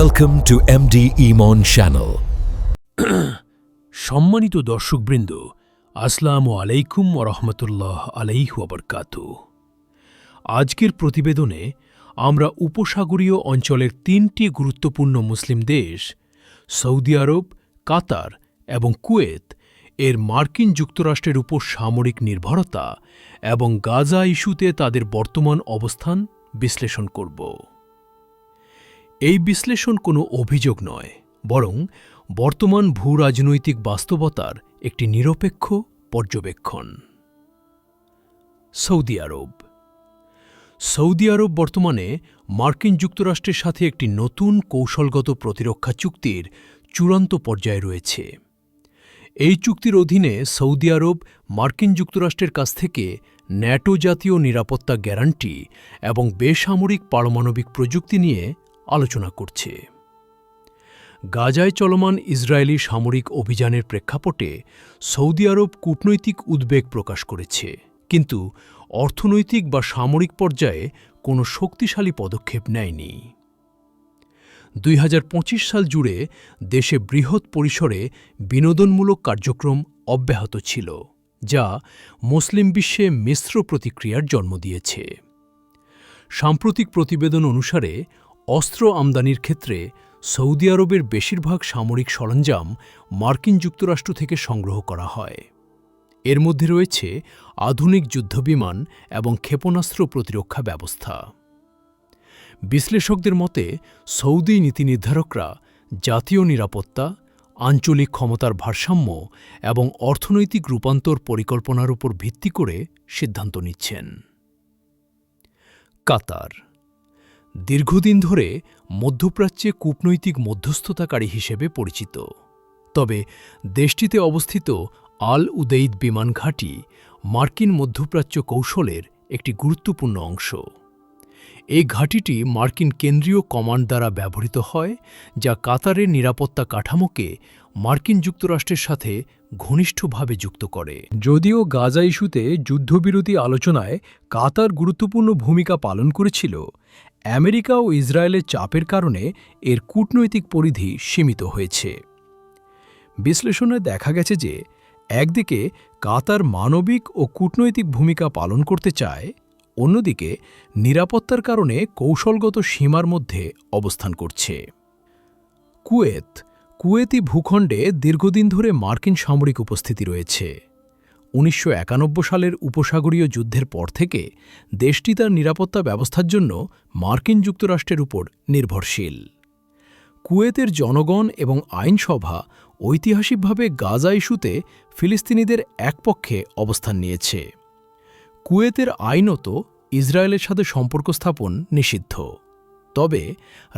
Welcome to MD Emon Channel. সম্মানিত দর্শকবৃন্দ, আসসালামু আলাইকুম রহমতুল্লাহ আলাইহু আবরকাত আজকের প্রতিবেদনে আমরা উপসাগরীয় অঞ্চলের তিনটি গুরুত্বপূর্ণ মুসলিম দেশ, সৌদি আরব, কাতার এবং কুয়েত, এর মার্কিন যুক্তরাষ্ট্রের উপর সামরিক নির্ভরতা এবং গাজা ইস্যুতে তাদের বর্তমান অবস্থান বিশ্লেষণ করব এই বিশ্লেষণ কোনো অভিযোগ নয়, বরং বর্তমান ভূরাজনৈতিক বাস্তবতার একটি নিরপেক্ষ পর্যবেক্ষণ। সৌদি আরব। সৌদি আরব বর্তমানে মার্কিন যুক্তরাষ্ট্রের সাথে একটি নতুন কৌশলগত প্রতিরক্ষা চুক্তির চূড়ান্ত পর্যায়ে রয়েছে। এই চুক্তির অধীনে সৌদি আরব মার্কিন যুক্তরাষ্ট্রের কাছ থেকে ন্যাটো জাতীয় নিরাপত্তা গ্যারান্টি এবং বেসামরিক পারমাণবিক প্রযুক্তি নিয়ে আলোচনা করছে। গাজায় চলমান ইসরায়েলি সামরিক অভিযানের প্রেক্ষাপটে সৌদি আরব কূটনৈতিক উদ্বেগ প্রকাশ করেছে, কিন্তু অর্থনৈতিক বা সামরিক পর্যায়ে কোনো শক্তিশালী পদক্ষেপ নেয়নি। দুই হাজার পঁচিশ সাল জুড়ে দেশে বৃহৎ পরিসরে বিনোদনমূলক কার্যক্রম অব্যাহত ছিল, যা মুসলিম বিশ্বে মিশ্র প্রতিক্রিয়ার জন্ম দিয়েছে। সাম্প্রতিক প্রতিবেদন অনুসারে অস্ত্র আমদানির ক্ষেত্রে সৌদি আরবের বেশিরভাগ সামরিক সরঞ্জাম মার্কিন যুক্তরাষ্ট্র থেকে সংগ্রহ করা হয়। এর মধ্যে রয়েছে আধুনিক যুদ্ধবিমান এবং ক্ষেপণাস্ত্র প্রতিরক্ষা ব্যবস্থা। বিশ্লেষকদের মতে, সৌদি নীতি নির্ধারকরা জাতীয় নিরাপত্তা, আঞ্চলিক ক্ষমতার ভারসাম্য এবং অর্থনৈতিক রূপান্তর পরিকল্পনার উপর ভিত্তি করে সিদ্ধান্ত নিচ্ছেন। কাতার দীর্ঘদিন ধরে মধ্যপ্রাচ্যে কূটনৈতিক মধ্যস্থতাকারী হিসেবে পরিচিত। তবে দেশটিতে অবস্থিত আল উদেইদ বিমান ঘাঁটি মার্কিন মধ্যপ্রাচ্য কৌশলের একটি গুরুত্বপূর্ণ অংশ। এই ঘাঁটিটি মার্কিন কেন্দ্রীয় কমান্ড দ্বারা ব্যবহৃত হয়, যা কাতারের নিরাপত্তা কাঠামোকে মার্কিন যুক্তরাষ্ট্রের সাথে ঘনিষ্ঠভাবে যুক্ত করে। যদিও গাজা ইস্যুতে যুদ্ধবিরতি আলোচনায় কাতার গুরুত্বপূর্ণ ভূমিকা পালন করেছিল, আমেরিকা ও ইসরায়েলের চাপের কারণে এর কূটনৈতিক পরিধি সীমিত হয়েছে। বিশ্লেষণে দেখা গেছে যে, একদিকে কাতার মানবিক ও কূটনৈতিক ভূমিকা পালন করতে চায়, অন্যদিকে নিরাপত্তার কারণে কৌশলগত সীমার মধ্যে অবস্থান করছে। কুয়েত কুয়েতি ভূখণ্ডে দীর্ঘদিন ধরে মার্কিন সামরিক উপস্থিতি রয়েছে। উনিশশো একানব্বই সালের উপসাগরীয় যুদ্ধের পর থেকে দেশটি তার নিরাপত্তা ব্যবস্থার জন্য মার্কিন যুক্তরাষ্ট্রের উপর নির্ভরশীল। কুয়েতের জনগণ এবং আইনসভা ঐতিহাসিকভাবে গাজা ইস্যুতে ফিলিস্তিনিদের একপক্ষে অবস্থান নিয়েছে। কুয়েতের আইনত ইসরায়েলের সাথে সম্পর্ক স্থাপন নিষিদ্ধ। তবে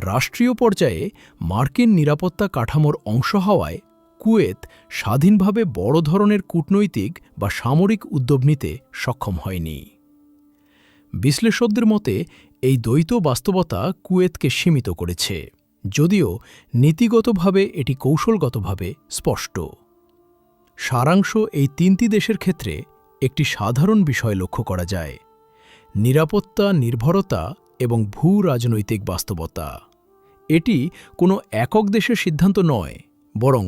রাষ্ট্রীয় পর্যায়ে মার্কিন নিরাপত্তা কাঠামোর অংশ হওয়ায় কুয়েত স্বাধীনভাবে বড় ধরনের কূটনৈতিক বা সামরিক উদ্যোগ নিতে সক্ষম হয়নি। বিশ্লেষকদের মতে, এই দ্বৈত বাস্তবতা কুয়েতকে সীমিত করেছে, যদিও নীতিগতভাবে এটি কৌশলগতভাবে স্পষ্ট। সারাংশ এই তিনটি দেশের ক্ষেত্রে একটি সাধারণ বিষয় লক্ষ্য করা যায়, নিরাপত্তা নির্ভরতা এবং ভূ রাজনৈতিক বাস্তবতা। এটি কোনো একক দেশের সিদ্ধান্ত নয়, বরং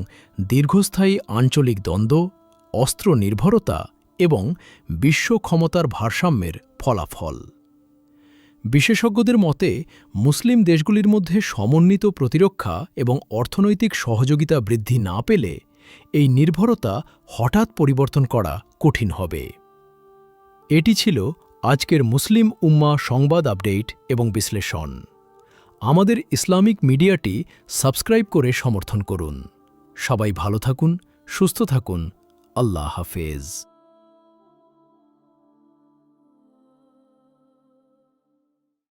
দীর্ঘস্থায়ী আঞ্চলিক দ্বন্দ্ব, অস্ত্র নির্ভরতা এবং বিশ্ব ক্ষমতার ভারসাম্যের ফলাফল। বিশেষজ্ঞদের মতে, মুসলিম দেশগুলির মধ্যে সমন্বিত প্রতিরক্ষা এবং অর্থনৈতিক সহযোগিতা বৃদ্ধি না পেলে এই নির্ভরতা হঠাৎ পরিবর্তন করা কঠিন হবে। এটি ছিল আজকের মুসলিম উম্মা সংবাদ আপডেট এবং বিশ্লেষণ। আমাদের ইসলামিক মিডিয়াটি সাবস্ক্রাইব করে সমর্থন করুন। সবাই ভালো থাকুন, সুস্থ থাকুন। আল্লাহ হাফেজ।